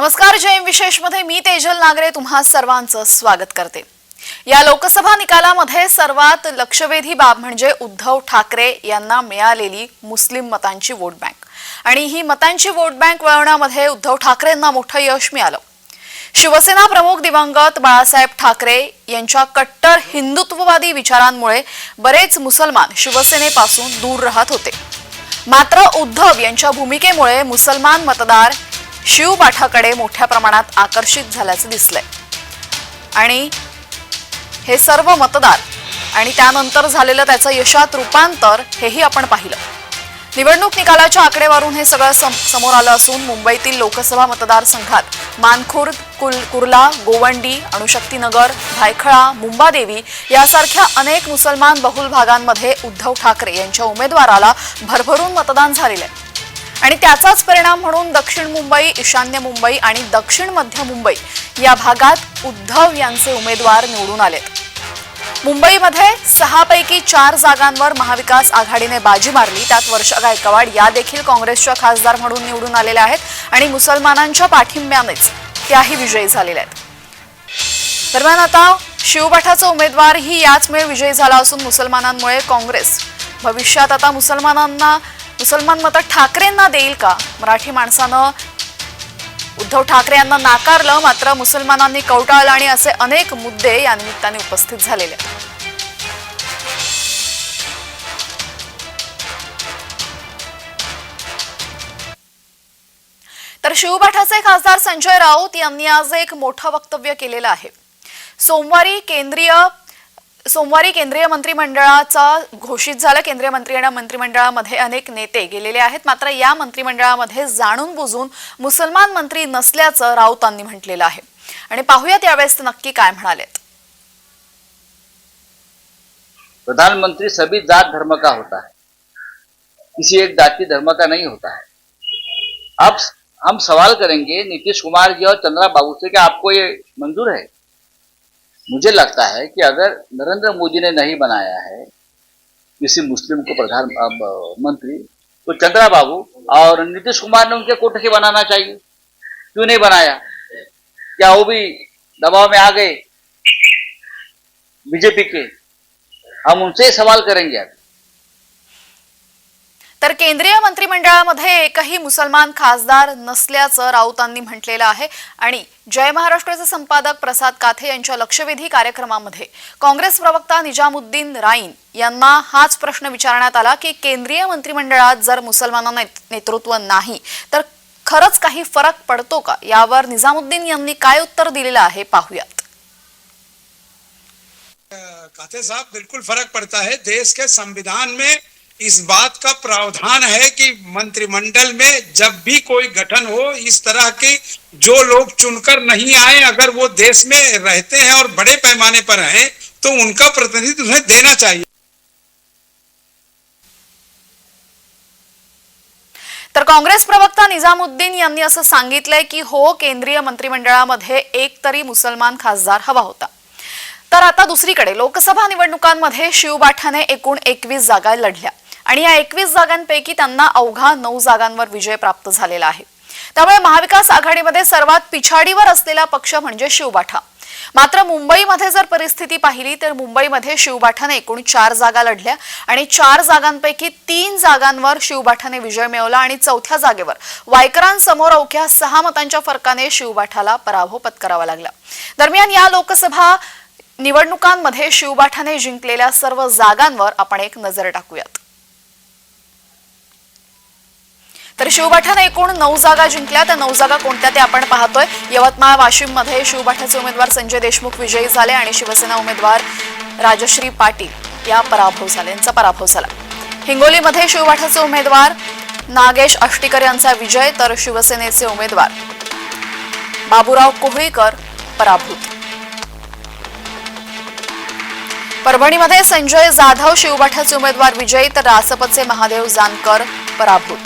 नमस्कार जयम विशेषमध्ये मी तेजल नागरे तुम्हा सर्वांचं स्वागत करते. या लोकसभा निकालामध्ये सर्वात लक्षवेधी बाब म्हणजे उद्धव ठाकरे यांना मिळालेली मुस्लिम मतांची वोट बँक. आणि ही मतांची वोट बँक वळवण्यामध्ये उद्धव ठाकरेंना मोठं यश मिळालं. शिवसेना प्रमुख दिवंगत बाळासाहेब ठाकरे यांच्या कट्टर हिंदुत्ववादी विचारांमुळे बरेच मुसलमान शिवसेनेपासून दूर राहत होते. मात्र उद्धव यांच्या भूमिकेमुळे मुसलमान मतदार शिवपाठाकडे मोठ्या प्रमाणात आकर्षित झाल्याचं दिसलंय. आणि हे सर्व मतदार आणि त्यानंतर झालेलं त्याचं यशात रूपांतर हेही आपण पाहिलं. निवडणूक निकालाच्या आकडेवारून हे सगळं सम- समोर आलं असून मुंबईतील लोकसभा मतदारसंघात मानखुर्द कुल कुर्ला गोवंडी अणुशक्तीनगर भायखळा मुंबादेवी यासारख्या अनेक मुसलमान बहुल भागांमध्ये उद्धव ठाकरे यांच्या उमेदवाराला भरभरून मतदान झालेलं आहे. आणि त्याचाच परिणाम म्हणून दक्षिण मुंबई ईशान्य मुंबई आणि दक्षिण मध्य मुंबई या भागात उद्धव यांचे उमेदवार निवडून आलेत. मुंबईमध्ये सहापैकी चार जागांवर महाविकास आघाडीने बाजी मारली. त्यात वर्षा गायकवाड या देखील काँग्रेसच्या खासदार म्हणून निवडून आलेल्या आहेत आणि मुसलमानांच्या पाठिंब्यानेच त्याही विजयी झालेल्या आहेत. दरम्यान आता शिवपाठाचा उमेदवारही याच वेळ विजयी झाला असून मुसलमानांमुळे काँग्रेस भविष्यात आता मुसलमानांना मुसलमान मतं ठाकरेंना देईल का? मराठी माणसानं उद्धव ठाकरे यांना नाकारलं मात्र मुसलमानांनी कवटाळलं आणि असे अनेक मुद्दे या निमित्ताने उपस्थित झालेले आहेत. तर शिवपाठाचे खासदार संजय राऊत यांनी आज एक मोठं वक्तव्य केलेलं आहे. सोमवारी केंद्रीय सोमवारी केंद्रीय मंत्रिमंडळाचा घोषित झालं. केंद्रीय मंत्री आणि मंत्रिमंडळामध्ये अनेक नेते गेलेले आहेत. मात्र या मंत्रिमंडळामध्ये जाणून बुजून मुसलमान मंत्री नसल्याचं राऊतांनी म्हटलेलं आहे. आणि पाहूयात यावेळेस ते नक्की काय म्हणालेत. प्रधानमंत्री सभी जात धर्म का होता है? किसी एक जाति धर्म का नहीं होता है। अब हम सवाल करेंगे नीतीश कुमार जी और चंद्रा बाबू से कि आपको ये मंजूर है? मुझे लगता है कि अगर नरेंद्र मोदी ने नहीं बनाया है, किसी मुस्लिम को प्रधान मंत्री तो चंद्रा बाबू और नीतीश कुमार ने उनके कोटे के बनाना चाहिए। क्यों नहीं बनाया? क्या वो भी दबाव में आ गए? बीजेपी के। हम उनसे सवाल करेंगे अब तर केंद्रीय मंत्रिमंडळामध्ये एकही मुसलमान खासदार नसल्याचं राऊतांनी म्हटलेलं आहे. आणि जय महाराष्ट्राचे संपादक प्रसाद काथे यांच्या लक्षवेधी कार्यक्रमामध्ये काँग्रेस प्रवक्ता निजामुद्दीन राईन यांना हाच प्रश्न विचारण्यात आला की केंद्रीय मंत्रिमंडळात जर मुसलमानांना नेतृत्व नाही तर खरंच काही फरक पडतो का? यावर निजामुद्दीन यांनी काय उत्तर दिलेलं आहे पाहूयात. काथे साहब बिल्कुल फर्क पड़ता है. देश के संविधान में इस बात का प्रावधान है कि मंत्रिमंडल में जब भी कोई गठन हो इस तरह के जो लोग चुनकर नहीं आए अगर वो देश में रहते हैं और बड़े पैमाने पर हैं तो उनका प्रतिनिधित्व उन्हें देना चाहिए। तर काँग्रेस प्रवक्ता निजामुद्दीन यांनी असं सांगितलंय की हो केंद्रीय मंत्रिमंडळामध्ये एक तरी मुसलमान खासदार हवा होता. तर आता दुसरीकडे लोकसभा निवडणुकांमध्ये शिवबाठाने एकूण एकवीस जागा लढल्या. आणि या एकवीस जागांपैकी त्यांना अवघा नऊ जागांवर विजय प्राप्त झालेला आहे. त्यामुळे महाविकास आघाडीमध्ये सर्वात पिछाडीवर असलेला पक्ष म्हणजे शिवबाठा. मात्र मुंबईमध्ये जर परिस्थिती पाहिली तर मुंबईमध्ये शिवबाठाने एकूण चार जागा लढल्या आणि चार जागांपैकी तीन जागांवर शिवबाठाने विजय मिळवला आणि चौथ्या जागेवर वायकरांसमोर अवघ्या सहा मतांच्या फरकाने शिवबाठाला पराभव पत्करावा लागला. दरम्यान या लोकसभा निवडणुकांमध्ये शिवबाठाने जिंकलेल्या सर्व जागांवर आपण एक नजर टाकूयात. तर शिवबाठाने एकूण नऊ जागा जिंकल्या. त्या नऊ जागा कोणत्या ते आपण पाहतोय. यवतमाळ वाशिममध्ये शिवबाठाचे उमेदवार संजय देशमुख विजयी झाले आणि शिवसेना उमेदवार राजश्री पाटील या पराभव झाले. यांचा पराभव झाला. हिंगोलीमध्ये शिवबाठाचे उमेदवार नागेश आष्टीकर यांचा विजय तर शिवसेनेचे उमेदवार बाबूराव कोहळीकर पराभूत. परभणीमध्ये संजय जाधव शिवबाठाचे उमेदवार विजयी तर रासपचे महादेव जानकर पराभूत.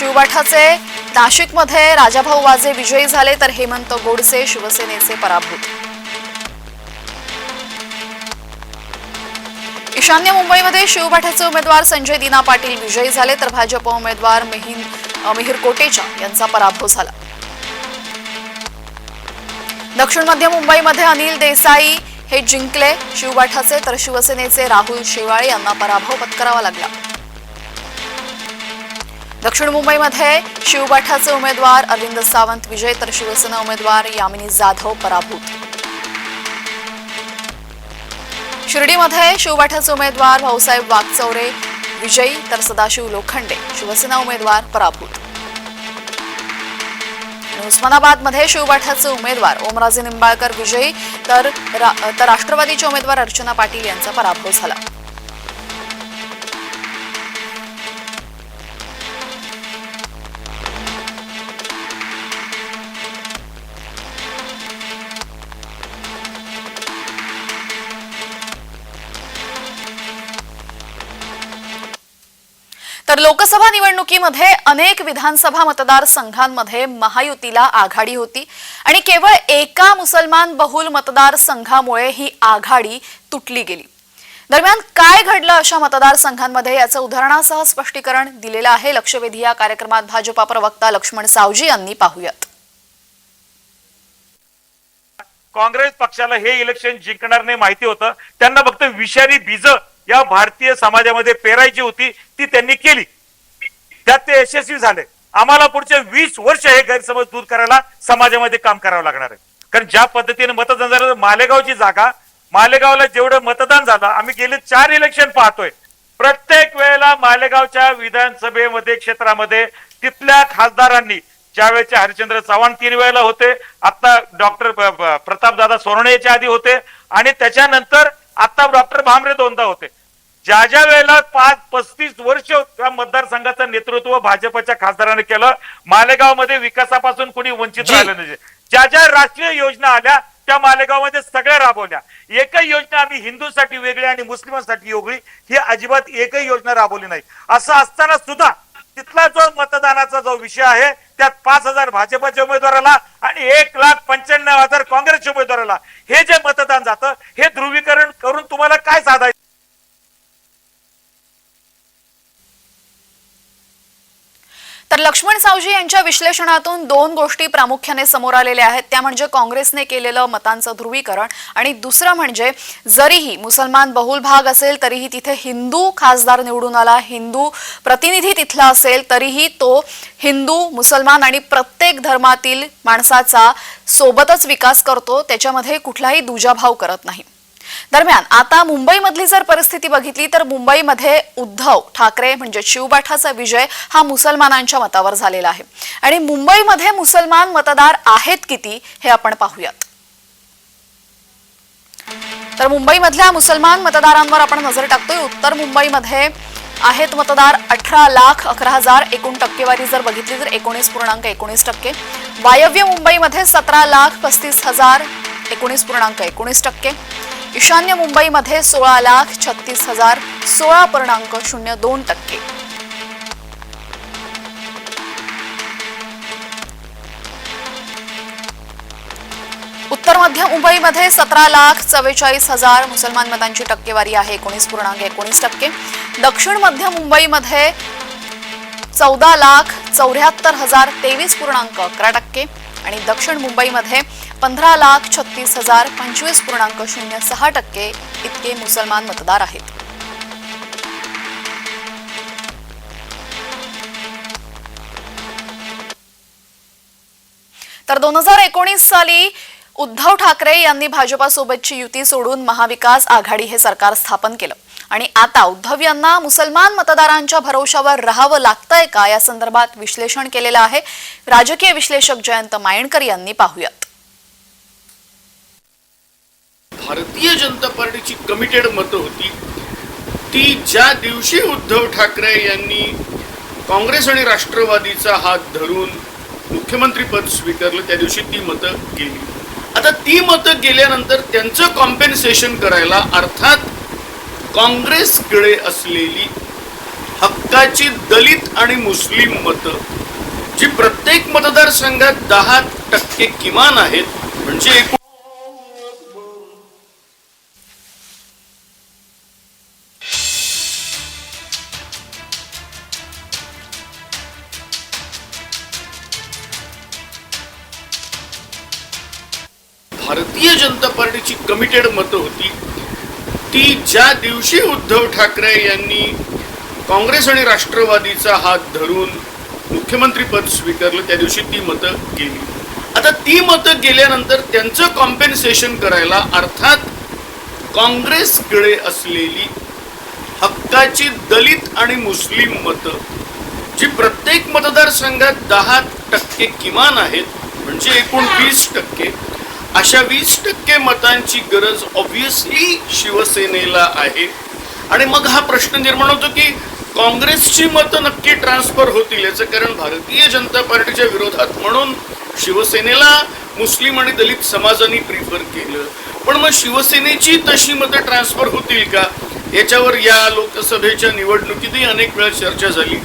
शिवबाठाचे. नाशिकमध्ये राजाभाऊ वाजे विजयी झाले तर हेमंत गोडसे शिवसेनेचे पराभूत. ईशान्य मुंबईमध्ये शिवबाठाचे उमेदवार संजय दिना पाटील विजयी झाले तर भाजप उमेदवार मिहिन मिहिर कोटेचा यांचा पराभव झाला. दक्षिण मध्य मुंबईमध्ये अनिल देसाई हे जिंकले शिवबाठाचे तर शिवसेनेचे राहुल शेवाळे यांना पराभव पत्करावा लागला. दक्षिण मुंबईमध्ये शिवबाठाचे उमेदवार अरविंद सावंत विजय तर शिवसेना उमेदवार यामिनी जाधव पराभूत. शिर्डीमध्ये शिवबाठाचे उमेदवार भाऊसाहेब वागचौरे विजयी तर सदाशिव लोखंडे शिवसेना उमेदवार पराभूत. उस्मानाबादमध्ये शिवबाठाचे उमेदवार ओमराजे निंबाळकर विजयी तर रा- तर राष्ट्रवादीचे उमेदवार अर्चना पाटील यांचा पराभव झाला. लोकसभा निवडणुकीमध्ये अनेक विधानसभा मतदारसंघांमध्ये महायुतीला आघाडी होती आणि केवळ एका मुसलमान बहुल मतदारसंघामुळे ही आघाडी तुटली गेली. दरम्यान काय घडलं अशा मतदारसंघांमध्ये याचं उदाहरणासह स्पष्टीकरण दिलेलं आहे. लक्षवेधी या कार्यक्रमात भाजपा प्रवक्ता लक्ष्मण सावजी यांनी पाहूयात. काँग्रेस पक्षाला हे इलेक्शन जिंकणार नाही माहिती होतं. त्यांना फक्त विषारी बीज या भारतीय समाजामध्ये पेरायची होती ती त्यांनी केली. त्यात ते यशस्वी झाले. आम्हाला पुढचे वीस वर्ष हे गैरसमज दूर करायला समाजामध्ये काम करावं लागणार आहे. कारण ज्या पद्धतीने मतदान झालं मालेगावची जागा मालेगावला जेवढं मतदान झालं आम्ही गेले चार इलेक्शन पाहतोय. प्रत्येक वेळेला मालेगावच्या विधानसभेमध्ये क्षेत्रामध्ये तिथल्या खासदारांनी ज्यावेळेचे हरिश्चंद्र चव्हाण तीन वेळेला होते आता डॉक्टर प्रतापदादा सोरणे याच्या आधी होते आणि त्याच्यानंतर आता डॉक्टर भामरे दोनदा होते. ज्या ज्या वेळेला पाच पस्तीस वर्ष त्या मतदारसंघाचं नेतृत्व भाजपच्या खासदाराने केलं मालेगावमध्ये विकासापासून कोणी वंचित राहिलं नाही. ज्या ज्या राष्ट्रीय योजना आल्या त्या मालेगावमध्ये सगळ्या राबवल्या. एकही योजना आम्ही हिंदूसाठी वेगळी आणि मुस्लिमांसाठी वेगळी ही अजिबात एकही योजना राबवली नाही. असं असताना सुद्धा तिथला जो मतदानाचा जो विषय आहे त्यात पाच हजार भाजपच्या उमेदवाराला आणि एक लाख पंच्याण्णव हजार काँग्रेसच्या उमेदवाराला हे जे मतदान जातं हे ध्रुवीकरण करून तुम्हाला काय साधायचं? लक्ष्मण सावजी यांच्या विश्लेषणातून दोन गोष्टी प्रामुख्याने समोर आलेल्या आहेत. त्या म्हणजे काँग्रेसने केलेलं मतांचं ध्रुवीकरण आणि दुसरं म्हणजे जरीही मुसलमान बहुल भाग असेल तरीही तिथे हिंदू खासदार निवडून आला हिंदू प्रतिनिधी तिथला असेल तरीही तो हिंदू मुसलमान आणि प्रत्येक धर्मातील माणसाचा सोबतच विकास करतो त्याच्यामध्ये कुठलाही दुजाभाव करत नाही. दरम्यान आता मुंबईमधली जर परिस्थिती बघितली तर मुंबईमध्ये उद्धव ठाकरे म्हणजे शिवबाठाचा विजय हा मुसलमानांच्या मतावर झालेला आहे. आणि मुंबईमध्ये मुसलमान मतदार आहेत किती हे आपण पाहूयात. तर मुंबईमधल्या मुसलमान मतदारांवर आपण नजर टाकतोय. उत्तर मुंबईमध्ये आहेत मतदार अठरा लाख अकरा हजार. एकूण टक्केवारी जर बघितली तर एकोणीस पूर्णांक एकोणीस टक्के. वायव्य मुंबईमध्ये सतरा लाख पस्तीस हजार एकोणीस पूर्णांक एकोणीस टक्के. ईशान्य मुंबईमध्ये सोळा लाख छत्तीस हजार सोळा पूर्णांक शून्य दोन टक्के. उत्तर मध्य मुंबईमध्ये सतरा लाख चव्वेचाळीस हजार मुसलमान मतांची टक्केवारी आहे. एकोणीस पूर्णांक एकोणीस टक्के. दक्षिण मध्य मुंबईमध्ये चौदा लाख चौऱ्याहत्तर हजार तेवीस पूर्णांक अकरा टक्के. आणि दक्षिण मुंबईमध्ये पंधरा लाख छत्तीस हजार पंचवीस पूर्णांक शून्य सहा टक्के इतके मुसलमान मतदार आहेत. तर दोन हजार एकोणीस साली उद्धव ठाकरे यांनी भाजपासोबतची युती सोडून महाविकास आघाडी हे सरकार स्थापन केलं. आणि आता उद्धव यांना मुसलमान मतदारांच्या भरोशावर राहावं लागतंय का या संदर्भात विश्लेषण केलेलं आहे. राजकीय विश्लेषक जयंत मायणकर यांनी पाहूयात. भारतीय जनता पार्टीची कमिटेड मतं होती. ती ज्या दिवशी उद्धव ठाकरे यांनी काँग्रेस आणि राष्ट्रवादीचा हात धरून मुख्यमंत्रीपद स्वीकारलं त्या दिवशी ती मतं गेली. आता ती मतं गेल्यानंतर त्यांचं कॉम्पेन्सेशन करायला अर्थात काँग्रेसकडे असलेली हक्काची दलित आणि मुस्लिम मतं जी प्रत्येक मतदारसंघात दहा टक्के किमान आहेत म्हणजे एकूण भारतीय जनता पार्टीची कमिटेड मतं होती. ती ज्या दिवशी उद्धव ठाकरे यांनी काँग्रेस आणि राष्ट्रवादीचा हात धरून मुख्यमंत्रीपद स्वीकारलं त्या दिवशी ती मतं गेली. आता ती मतं गेल्यानंतर त्यांचं कॉम्पेन्सेशन करायला अर्थात काँग्रेसकडे असलेली हक्काची दलित आणि मुस्लिम मतं जी प्रत्येक मतदारसंघात दहा टक्के किमान आहेत म्हणजे एकूण वीस टक्के अशा वीस टक्के मतांची गरज ऑब्विसली शिवसेनेला आहे. आणि मग हा प्रश्न निर्माण होतो की काँग्रेसची मतं नक्की ट्रान्सफर होतील याचं कारण भारतीय जनता पार्टीच्या विरोधात म्हणून शिवसेनेला मुस्लिम आणि दलित समाजाने प्रिफर केलं. पण मग शिवसेनेची तशी मतं ट्रान्सफर होतील का? याच्यावर या लोकसभेच्या निवडणुकीतही अनेक वेळा चर्चा झाली.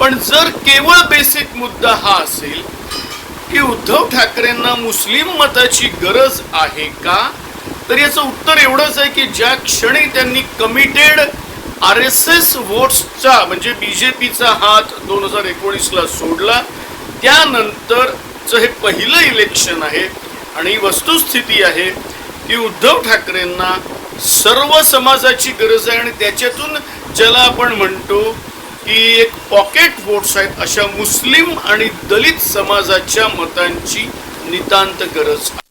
पण जर केवळ बेसिक मुद्दा हा असेल की उद्धव ठाकरेंना मुस्लिम मताची गरज आहे का? तर याचं उत्तर एवढंच आहे की ज्या क्षणी त्यांनी कमिटेड आर एस एस वोट्सचा म्हणजे बी जे पीचा हात दोन हजार एकोणीसला सोडला त्यानंतरचं हे पहिलं इलेक्शन आहे आणि ही वस्तुस्थिती आहे की उद्धव ठाकरेंना सर्व समाजाची गरज आहे आणि त्याच्यातून ज्याला आपण म्हणतो की एक पॉकेट वोट्स आहेत अशा मुस्लिम आणि दलित समाजाच्या मतांची नितांत गरज आहे.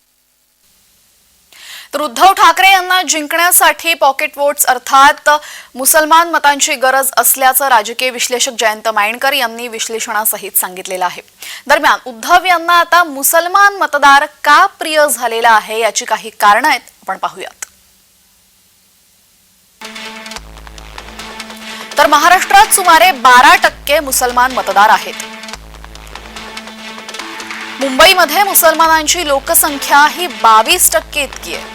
तर उद्धव ठाकरे यांना जिंकण्यासाठी पॉकेट वोट्स अर्थात मुसलमान मतांची गरज असल्याचं राजकीय विश्लेषक जयंत मायणकर यांनी विश्लेषणासहित सांगितलेलं आहे दरम्यान उद्धव यांना आता मुसलमान मतदार का प्रिय झालेला आहे याची काही कारणं आहेत आपण पाहूयात तर महाराष्ट्रात सुमारे बारा टक्के मुसलमान मतदार आहेत. मुंबईमध्ये मुसलमानांची लोकसंख्या ही बावीस टक्के इतकी आहे.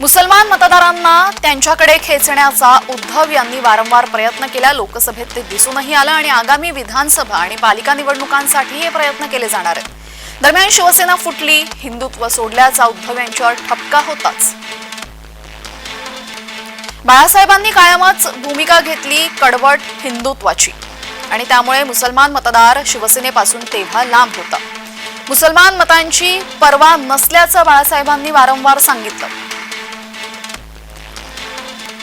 मुसलमान मतदारांना त्यांच्याकडे खेचण्याचा उद्धव यांनी वारंवार प्रयत्न केला. लोकसभेत ते दिसूनही आलं आणि आगामी विधानसभा आणि पालिका निवडणुकांसाठी हे प्रयत्न केले जाणार आहेत. दरम्यान शिवसेना फुटली हिंदुत्व सोडल्याचा उद्धव यांच्यावर ठपका होताच. बाळासाहेबांनी कायमच भूमिका घेतली कडवट हिंदुत्वाची. आणि त्यामुळे मुसलमान मतदार शिवसेनेपासून तेव्हा लांब होता. मुसलमान मतांची पर्वा नसल्याचं बाळासाहेबांनी वारंवार सांगितलं.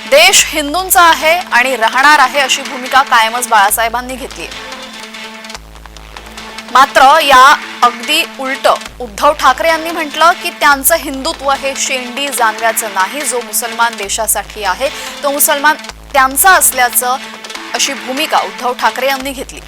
देश हिंदूंचा आहे आणि राहणार आहे अशी भूमिका कायमच बाळासाहेबांनी घेतली मात्र या अगदी उलट उद्धव ठाकरे यांनी म्हटलं की त्यांचं हिंदुत्व हे शेंडी जानव्याचं नाही जो मुसलमान देशासाठी आहे तो मुसलमान त्यांचा असल्याचं अशी भूमिका उद्धव ठाकरे यांनी घेतली.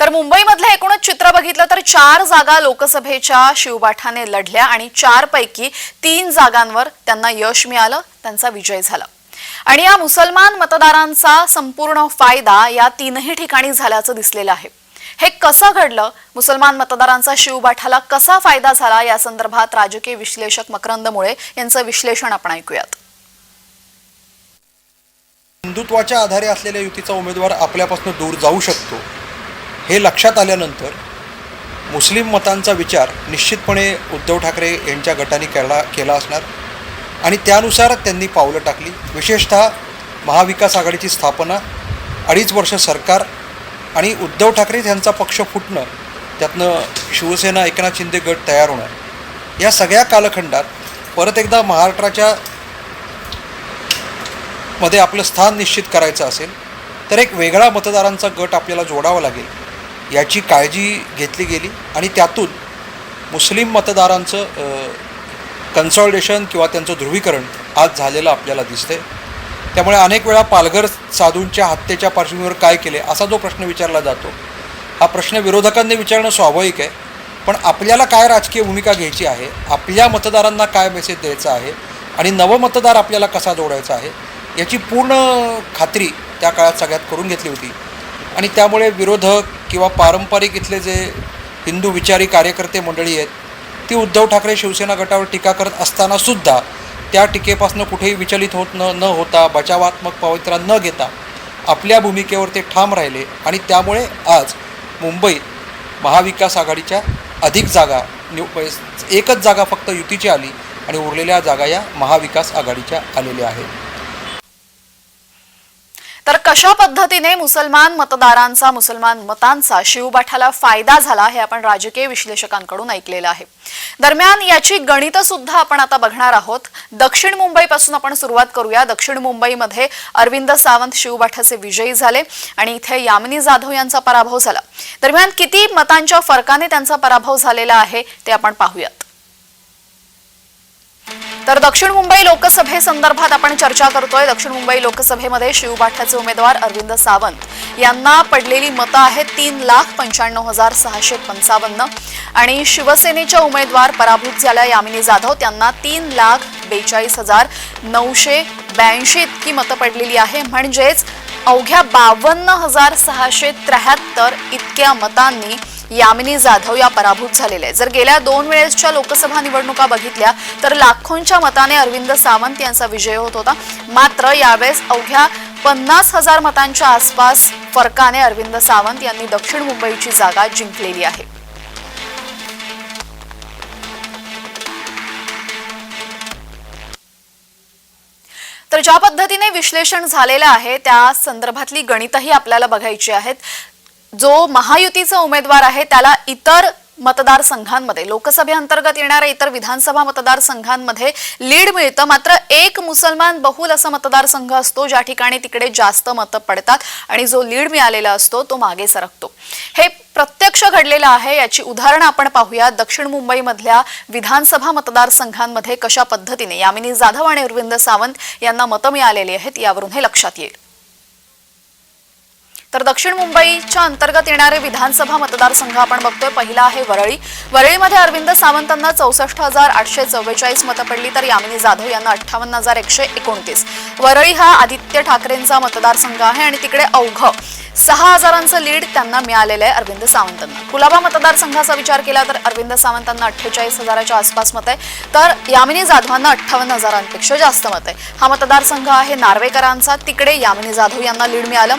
तर मुंबईमधलं एकूणच चित्र बघितलं तर चार जागा लोकसभेच्या शिवबाठाने लढल्या आणि चार पैकी तीन जागांवर त्यांना यश मिळालं त्यांचा विजय झाला. आणि या मुसलमान मतदारांचा संपूर्ण फायदा या तीनही ठिकाणी झाल्याचं दिसलेलं आहे. हे कसं घडलं? मुसलमान मतदारांचा शिवबाठाला कसा फायदा झाला? या संदर्भात राजकीय विश्लेषक मकरंद मुळे यांचं विश्लेषण आपण ऐकूयात. हिंदुत्वाच्या आधारे असलेल्या युतीचा उमेदवार आपल्यापासून दूर जाऊ शकतो हे लक्षात आल्यानंतर मुस्लिम मतांचा विचार निश्चितपणे उद्धव ठाकरे यांच्या गटाने केला केला असणार. आणि त्यानुसार त्यांनी पावलं टाकली. विशेषतः महाविकास आघाडीची स्थापना अडीच वर्ष सरकार आणि उद्धव ठाकरे यांचा पक्ष फुटणं त्यातनं शिवसेना एकनाथ शिंदे गट तयार होणं या सगळ्या कालखंडात परत एकदा महाराष्ट्राच्या मध्ये आपलं स्थान निश्चित करायचं असेल तर एक वेगळा मतदारांचा गट आपल्याला जोडावा लागेल याची काळजी घेतली गेली. आणि त्यातून मुस्लिम मतदारांचं कन्सॉल्टेशन किंवा त्यांचं ध्रुवीकरण आज झालेलं आपल्याला दिसते त्यामुळे अनेक वेळा पालघर साधूंच्या हत्येच्या पार्श्वभूमीवर काय केले असा जो प्रश्न विचारला जातो हा प्रश्न विरोधकांनी विचारणं स्वाभाविक आहे पण आपल्याला काय राजकीय भूमिका घ्यायची आहे आपल्या मतदारांना काय मेसेज द्यायचा आहे आणि नवमतदार आपल्याला कसा जोडायचा आहे याची पूर्ण खात्री त्या काळात सगळ्यात करून घेतली होती. आणि त्यामुळे विरोधक किंवा पारंपरिक इथले जे हिंदू विचारी कार्यकर्ते मंडळी आहेत ती उद्धव ठाकरे शिवसेना गटावर टीका करत असतानासुद्धा त्या टीकेपासून कुठेही विचलित होत न न होता बचावात्मक पवित्रा न घेता आपल्या भूमिकेवर ते ठाम राहिले आणि त्यामुळे आज मुंबईत महाविकास आघाडीच्या अधिक जागा निव एकच जागा फक्त युतीची आली आणि उरलेल्या जागा या महाविकास आघाडीच्या आलेल्या आहेत. तर कशा पद्धतीने मुसलमान मतदारांचा मुसलमान मतांचा शिवबाठाला फायदा झाला हे आपण राजकीय विश्लेषकांकडून ऐकलेलं आहे. दरम्यान याची गणित सुद्धा आपण आता बघणार आहोत. दक्षिण मुंबईपासून आपण सुरुवात करूया. दक्षिण मुंबईमध्ये अरविंद सावंत शिवबाठाचे विजयी झाले आणि इथे यामिनी जाधव यांचा पराभव झाला. दरम्यान किती मतांच्या फरकाने त्यांचा पराभव झालेला आहे ते आपण पाहूयात. तर दक्षिण मुंबई लोकसभेसंदर्भात आपण चर्चा करतोय. दक्षिण मुंबई लोकसभेमध्ये शिवबाठाचे उमेदवार अरविंद सावंत. यांना पडलेली मतं आहेत तीन लाख पंच्याण्णव हजार सहाशे पंचावन्न. आणि शिवसेनेच्या उमेदवार पराभूत झाल्या यामिनी जाधव. त्यांना तीन लाख बेचाळीस हजार नऊशे ब्याऐंशी इतकी मतं पडलेली आहे. म्हणजेच अवघ्या बावन्न हजार सहाशे त्र्याहत्तर इतक्या मतांनी यामिनी जाधव या पराभूत झालेल्या आहेत. जर गेल्या दोन वेळेसच्या लोकसभा निवडणुका बघितल्या तर लाखोंच्या मताने अरविंद सावंत यांचा विजय होत होता. मात्र यावेळेस अवघ्या पन्नास हजार मतांच्या आसपास फरकाने अरविंद सावंत यांनी दक्षिण मुंबईची जागा जिंकलेली आहे. तर ज्या पद्धतीने विश्लेषण झालेलं आहे त्या संदर्भातली गणितही आपल्याला बघायची आहेत. जो महायुतीचा उमेदवार आहे त्याला इतर मतदारसंघांमध्ये लोकसभेअंतर्गत येणाऱ्या इतर विधानसभा मतदारसंघांमध्ये लीड मिळतं. मात्र एक मुसलमान बहुल असा मतदारसंघ असतो ज्या ठिकाणी तिकडे जास्त मतं पडतात आणि जो लीड मिळालेला असतो तो मागे सरकतो. हे प्रत्यक्ष घडलेलं आहे. याची उदाहरणं आपण पाहूया दक्षिण मुंबईमधल्या विधानसभा मतदारसंघांमध्ये कशा पद्धतीने यामिनी जाधव आणि अरविंद सावंत यांना मतं मिळालेली आहेत यावरून हे लक्षात येईल. तर दक्षिण मुंबईच्या अंतर्गत येणारे विधानसभा मतदारसंघ आपण बघतोय. पहिला आहे वरळी. वरळीमध्ये अरविंद सावंतांना चौसष्ट हजार आठशे चव्वेचाळीस मतं पडली तर यामिनी जाधव यांना अठ्ठावन्न हजार एकशे एकोणतीस. वरळी हा आदित्य ठाकरेंचा मतदारसंघ आहे आणि तिकडे अवघ. सहा हजारांचं लीड त्यांना मिळालेलं आहे अरविंद सावंतांना. कुलाबा मतदारसंघाचा विचार केला तर अरविंद सावंतांना अठ्ठेचाळीस हजाराच्या आसपास मत आहे. तर यामिनी जाधवांना अठ्ठावन्न हजारांपेक्षा जास्त मत आहे. हा मतदारसंघ आहे नार्वेकरांचा. तिकडे यामिनी जाधव यांना लीड मिळालं.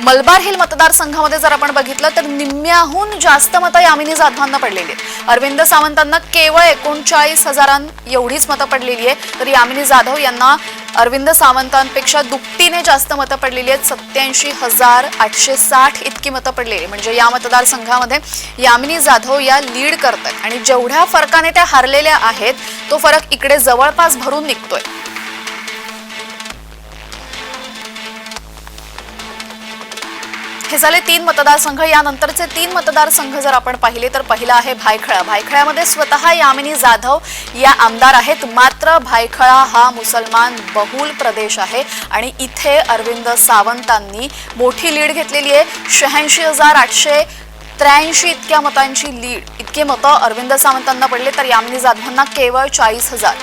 मलबार हिल मतदारसंघामध्ये जर आपण बघितलं तर निम्म्याहून जास्त मतं यामिनी जाधवांना पडलेली आहेत. अरविंद सावंतांना केवळ एकोणचाळीस हजारां एवढीच मतं पडलेली आहे तर यामिनी जाधव यांना अरविंद सावंतांपेक्षा दुपटीने जास्त मतं पडलेली आहेत. सत्याऐंशी हजार आठशे साठ इतकी मतं पडलेली. म्हणजे या मतदारसंघामध्ये यामिनी जाधव या लीड करतात. आणि जेवढ्या फरकाने त्या हारलेल्या आहेत तो फरक इकडे जवळपास भरून निघतोय. हे झाले तीन मतदारसंघ. यानंतरचे तीन मतदारसंघ जर आपण पाहिले तर पहिला आहे भायखळा. भायखळ्यामध्ये स्वतः यामिनी जाधव या आमदार आहेत. मात्र भायखळा हा मुसलमान बहुल प्रदेश आहे आणि इथे अरविंद सावंतांनी मोठी लीड घेतलेली आहे. शहाऐंशी हजार आठशे त्र्याऐंशी इतक्या मतांची लीड इतके मतं अरविंद सावंतांना पडले तर यामिनी जाधवांना केवळ चाळीस हजार.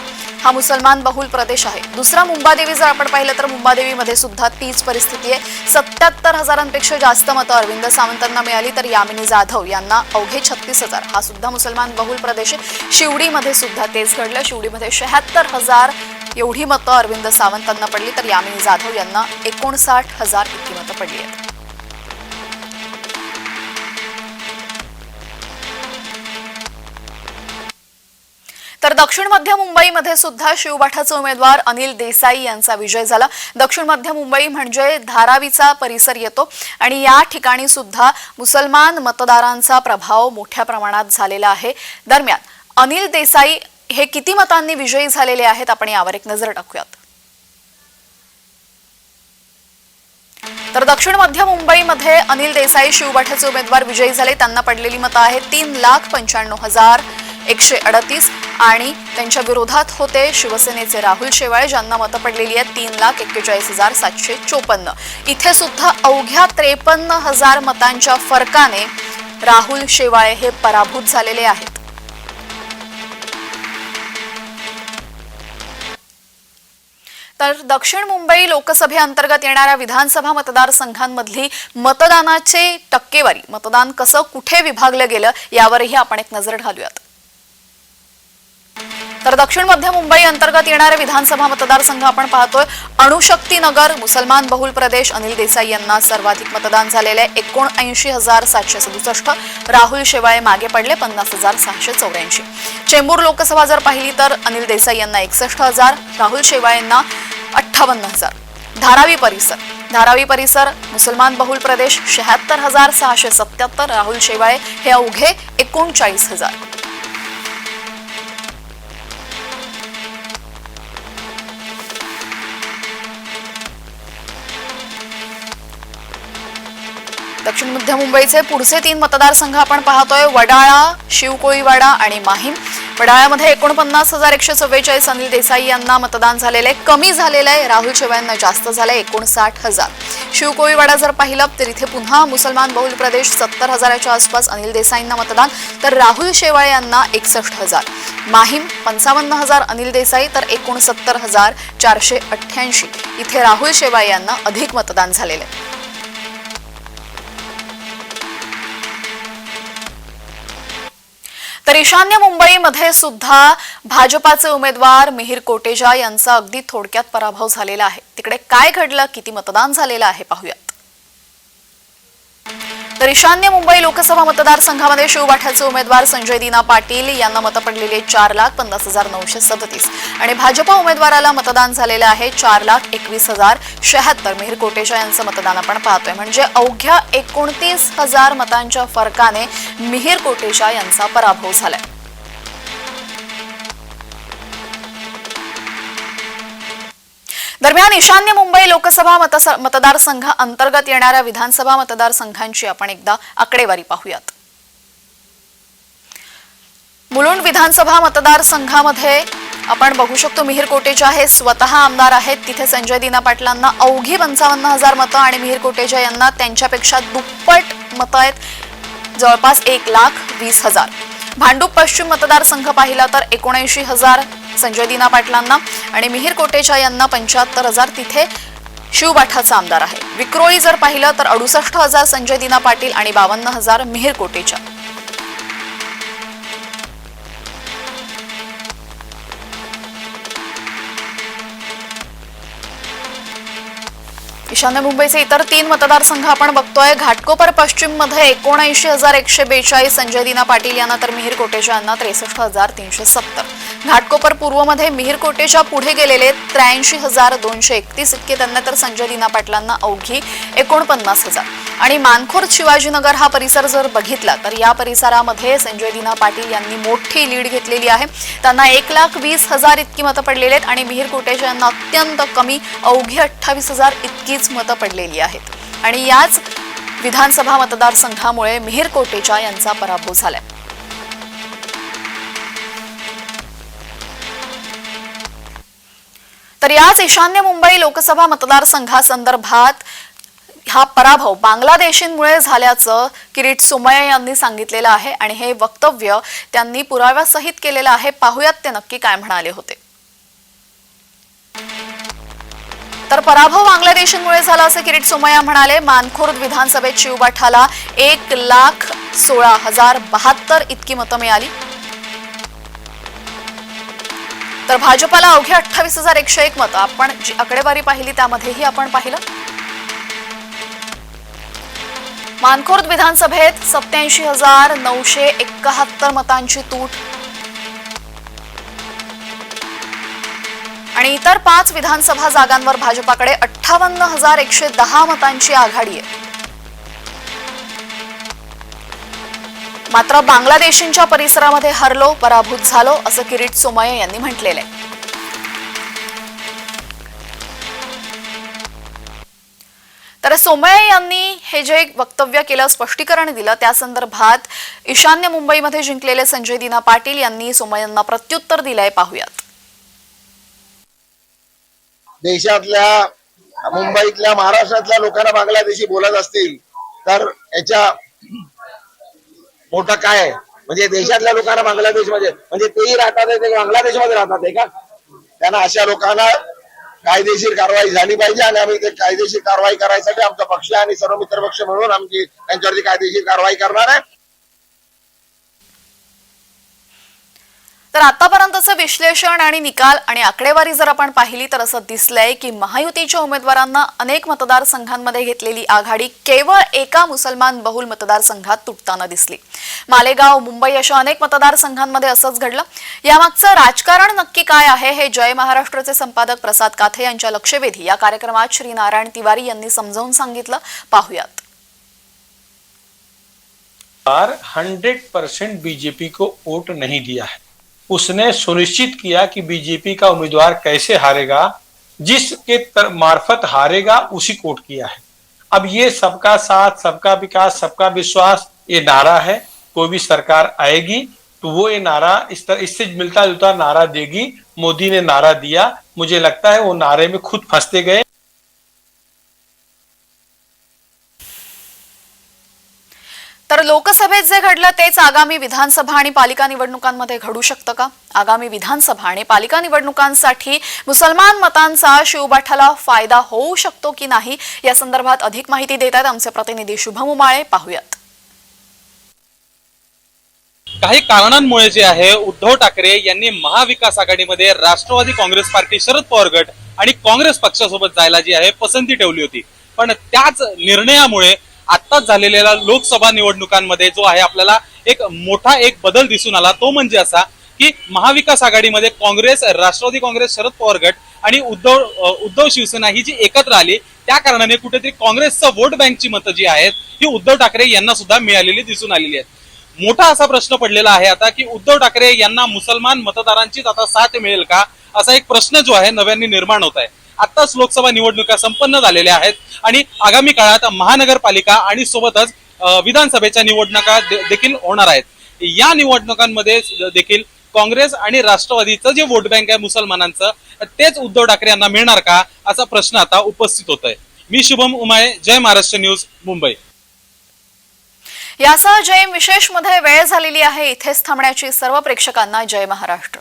हा मुसलमान बहुल प्रदेश आहे. दुसरा मुंबादेवी जर आपण पाहिलं तर मुंबादेवीमध्ये सुद्धा तीच परिस्थिती आहे. सत्याहत्तर हजारांपेक्षा जास्त मतं अरविंद सावंतांना मिळाली तर यामिनी जाधव यांना अवघे छत्तीस हजार. हा सुद्धा मुसलमान बहुल प्रदेश आहे. शिवडीमध्ये सुद्धा तेच घडलं. शिवडीमध्ये शहात्तर हजार एवढी मतं अरविंद सावंतांना पडली तर यामिनी जाधव यांना एकोणसाठ हजार इतकी मतं पडली आहेत. दक्षिण मध्य मुंबईमध्ये सुद्धा शिवबाठाचे उमेदवार अनिल देसाई यांचा विजय झाला. दक्षिण मध्य मुंबई म्हणजे धारावीचा परिसर येतो आणि या ठिकाणी सुद्धा मुसलमान मतदारांचा प्रभाव मोठ्या प्रमाणात झालेला आहे. दरम्यान अनिल देसाई हे किती मतांनी विजयी झालेले आहेत आपण यावर एक नजर टाकूयात. तर दक्षिण मध्य मुंबईमध्ये अनिल देसाई शिवबाठाचे उमेदवार विजयी झाले. त्यांना पडलेली मतं आहेत तीन लाख पंच्याण्णव हजार एकशे अडतीस आणि त्यांच्या विरोधात होते शिवसेनेचे राहुल शेवाळे ज्यांना मतं पडलेली आहेत तीन लाख एक्केचाळीस हजार सातशे चोपन्न. इथे सुद्धा अवघ्या त्रेपन्न हजार मतांच्या फरकाने राहुल शेवाळे हे पराभूत झालेले आहेत. तर दक्षिण मुंबई लोकसभेअंतर्गत येणाऱ्या विधानसभा मतदारसंघांमधली मतदानाचे टक्केवारी मतदान कसं कुठे विभागलं गेलं यावरही आपण एक नजर घालूयात. तर दक्षिण मध्य मुंबई अंतर्गत येणारे विधानसभा मतदारसंघ आपण पाहतोय. अणुशक्ती नगर मुसलमान बहुल प्रदेश अनिल देसाई यांना सर्वाधिक मतदान झालेले आहे. एकोणऐंशी हजार सातशे सदुसष्ट. राहुल शेवाळे मागे पडले पन्नास हजार सहाशे चौऱ्याऐंशी. चेंबूर लोकसभा जर पाहिली तर अनिल देसाई यांना एकसष्ट हजार राहुल शेवाळेंना अठ्ठावन्न हजार. धारावी परिसर. धारावी परिसर मुसलमान बहुल प्रदेश शहात्तर हजार सहाशे सत्याहत्तर राहुल शेवाळे हे अवघे एकोणचाळीस हजार. दक्षिण मध्य मुंबईचे पुढचे तीन मतदारसंघ आपण पाहतोय. वडाळा शिवकोळीवाडा आणि माहीम. वडाळ्यामध्ये एकोणपन्नास हजार एकशे चव्वेचाळीस अनिल देसाई यांना मतदान झालेलं आहे कमी झालेलं आहे. राहुल शेवायांना जास्त झालंय एकोणसाठ हजार. शिवकोळीवाडा जर पाहिलं तर इथे पुन्हा मुसलमान बहुल प्रदेश सत्तर हजाराच्या आसपास अनिल देसाईंना मतदान. तर राहुल शेवाळे यांना एकसष्ट हजार. माहीम पंचावन्न हजार अनिल देसाई तर एकोणसत्तर हजार चारशे अठ्ठ्याऐंशी. इथे राहुल शेवाळे यांना अधिक मतदान झालेलं. आहे तर ईशान्य मुंबईमध्ये सुद्धा भाजपाचे उमेदवार मिहिर कोटेजा यांचा अगदी थोडक्यात पराभव झालेला आहे. तिकडे काय घडलं? किती मतदान झालेलं आहे? पाहूयात. तर ईशान्य मुंबई लोकसभा मतदारसंघामध्ये शिवबाठ्याचे उमेदवार संजय दिना पाटील यांना मतं पडलेले चार लाख पन्नास हजार नऊशे सदतीस. आणि भाजपा उमेदवाराला मतदान झालेलं आहे चार लाख एकवीस हजार शहात्तर. मिहिर कोटेचा यांचं मतदान आपण पाहतोय. म्हणजे अवघ्या एकोणतीस हजार मतांच्या फरकाने मिहिर कोटेचा यांचा पराभव झालाय. दरम्यान ईशान्य मुंबई लोकसभा मतदारसंघा मतदारसंघ अंतर्गत येणाऱ्या विधानसभा मतदारसंघांची आपण एकदा आकडेवारी पाहूयात. मुलुंड विधानसभा मतदारसंघामध्ये आपण बघू शकतो मिहिर कोटेजा हे स्वतः आमदार आहेत. तिथे संजय दिना पाटलांना अवघी पंचावन्न हजार मतं आणि मिहिर कोटेजा यांना त्यांच्यापेक्षा दुप्पट मतं आहेत. जवळपास एक लाख वीस हजार. भांडूप पश्चिम मतदारसंघ पाहिला तर एकोणऐंशी हजार संजय दिना पाटलांना आणि मिहिर कोटेचा यांना पंच्याहत्तर हजार. तिथे शिवबाठाचा आमदार आहे. विक्रोळी जर पाहिलं तर अडुसष्ट हजार संजय दिना पाटील आणि बावन्न हजार मिहिर कोटेचा ईशान्य मुंबईचे इतर तीन मतदारसंघ आपण बघतोय. घाटकोपर पश्चिममध्ये एकोणऐंशी हजार एकशे बेचाळीस संजय दिना पाटील यांना तर मिहीर कोटेजा यांना त्रेसष्ट हजार तीनशे सत्तर. घाटकोपर पूर्वमध्ये मिहीर कोटेच्या पुढे गेलेले त्र्याऐंशी हजार दोनशे एकतीस इतके त्यांना तर संजय दिना पाटलांना अवघी एकोणपन्नास हजार. आणि मानखोर शिवाजीनगर हा परिसर जर बघितला तर या परिसरामध्ये संजय दिना पाटील यांनी मोठी लीड घेतलेली आहे. त्यांना एक लाख वीस हजार इतकी मतं पडलेली आहेत आणि मिहिर कोटेचा यांना अत्यंत कमी अवघी अठ्ठावीस हजार इतकीच मतं पडलेली आहेत. आणि याच विधानसभा मतदारसंघामुळे मिहीर कोटेचा यांचा पराभव झालाय. तर याच ईशान्य मुंबई लोकसभा मतदारसंघासंदर्भात हा पराभव बांगलादेशींमुळे झाल्याचं किरीट सोमय्या यांनी सांगितलेलं आहे आणि हे वक्तव्य त्यांनी पुराव्यासहित केलेलं आहे. पाहुयात ते नक्की काय म्हणाले होते. तर पराभव बांगलादेशींमुळे झाला असं किरीट सोमय्या म्हणाले. मानखुर्द विधानसभेत शिवबाठाला एक लाख सोळा हजार बहात्तर इतकी मतं मिळाली. तर भाजपाला अवघ्या अठ्ठावीस हजार एकशे एक मतं. आपण जी आकडेवारी पाहिली त्यामध्येही आपण पाहिलं. मानखुर्द विधानसभेत सत्याऐंशी हजार नऊशे एकाहत्तर मतांची तूट. आणि इतर पाच विधानसभा जागांवर भाजपाकडे अठ्ठावन्न हजार एकशे दहा मतांची आघाडी आहे. मात्र बांगलादेशींच्या परिसरामध्ये हरलो पराभूत झालो असं किरीट सोमय यांनी म्हटलेलं आहे. तर सोमय यांनी हे जे वक्तव्य केलं स्पष्टीकरण दिलं त्या संदर्भात ईशान्य मुंबईमध्ये जिंकलेले संजय दिना पाटील यांनी सोमय्यांना प्रत्युत्तर दिलंय. पाहूयात. देशातल्या मुंबईतल्या महाराष्ट्रातल्या लोकांना बांगलादेशी बोलत असतील तर याच्या मोठा काय म्हणजे देशातल्या लोकांना बांगलादेशमध्ये म्हणजे तेही राहतात ते बांगलादेशमध्ये राहतात आहे का? त्यांना अशा लोकांना कायदेशीर कारवाई झाली पाहिजे आणि आम्ही ते कायदेशीर कारवाई करायसाठी आमचा पक्ष आणि सर्व मित्र पक्ष म्हणून आमची त्यांच्यावरती कायदेशीर कारवाई करणार आहे. तर आतापर्यंतचं विश्लेषण आणि निकाल आणि आकडेवारी जर आपण पाहिली तर असं दिसलंय की महायुतीच्या उमेदवारांना अनेक मतदारसंघांमध्ये घेतलेली आघाडी केवळ एका मुसलमान बहुल मतदारसंघात तुटताना दिसली. मालेगाव मुंबई अशा अनेक मतदारसंघांमध्ये असंच घडलं. यामागचं राजकारण नक्की काय आहे हे जय महाराष्ट्राचे संपादक प्रसाद काथे यांच्या लक्षवेधी या कार्यक्रमात श्री नारायण तिवारी यांनी समजावून सांगितलं. पाहुयात. हंड्रेड परसेंट बीजेपी को वोट नहीं दिया है। उसने सुनिश्चित किया कि बीजेपी का उम्मीदवार कैसे हारेगा, जिसके मार्फत हारेगा, उसी कोट किया है। अब ये सबका साथ, सबका विकास, सबका विश्वास, ये नारा है। कोई भी सरकार आएगी तो वो ये नारा इस तरह इससे मिलता जुलता नारा देगी। मोदी ने नारा दिया। मुझे लगता है वो नारे में खुद फंसते गए। तर लोकसभेत जे घडलं तेच आगामी विधानसभा आणि पालिका निवडणुकांमध्ये घडू शकतं का? आगामी विधानसभा आणि पालिका निवडणुकांसाठी मुसलमान मतांचा शिवबाठाला फायदा होऊ शकतो की नाही? या संदर्भात अधिक माहिती देत आहेत आमचे प्रतिनिधी शुभम उमाळे. पाहूयात. काही कारणांमुळे जे आहे उद्धव ठाकरे यांनी महाविकास आघाडीमध्ये राष्ट्रवादी काँग्रेस पार्टी शरद पवार गट आणि काँग्रेस पक्षासोबत जायला जी आहे पसंती ठेवली होती. पण त्याच निर्णयामुळे आत्ताच झालेल्या लोकसभा निवडणुकांमध्ये जो आहे आपल्याला एक मोठा एक बदल दिसून आला तो म्हणजे असा की महाविकास आघाडीमध्ये काँग्रेस राष्ट्रवादी काँग्रेस शरद पवार गट आणि उद्धव उद्धव शिवसेना ही जी एकत्र आली त्या कारणाने कुठेतरी काँग्रेसचं वोट बँकची मतं जी आहेत ही उद्धव ठाकरे यांना सुद्धा मिळालेली दिसून आलेली आहेत. मोठा असा प्रश्न पडलेला आहे आता की उद्धव ठाकरे यांना मुसलमान मतदारांचीच आता साथ मिळेल का? असा एक प्रश्न जो आहे नव्याने निर्माण होत आहे. आताच लोकसभा निवडणुका संपन्न झालेल्या आहेत. आणि आगामी काळात महानगरपालिका आणि सोबतच विधानसभेच्या निवडणुका देखील होणार आहेत. या निवडणुकांमध्ये देखील काँग्रेस आणि राष्ट्रवादीचं जे वोट बँक आहे मुसलमानांचं तेच उद्धव ठाकरे यांना मिळणार का असा प्रश्न आता उपस्थित होत आहे मी शुभम उमाळे जय महाराष्ट्र न्यूज मुंबई. यासह जय विशेषमध्ये वेळ झालेली आहे. इथेच थांबण्याची सर्व प्रेक्षकांना जय महाराष्ट्र.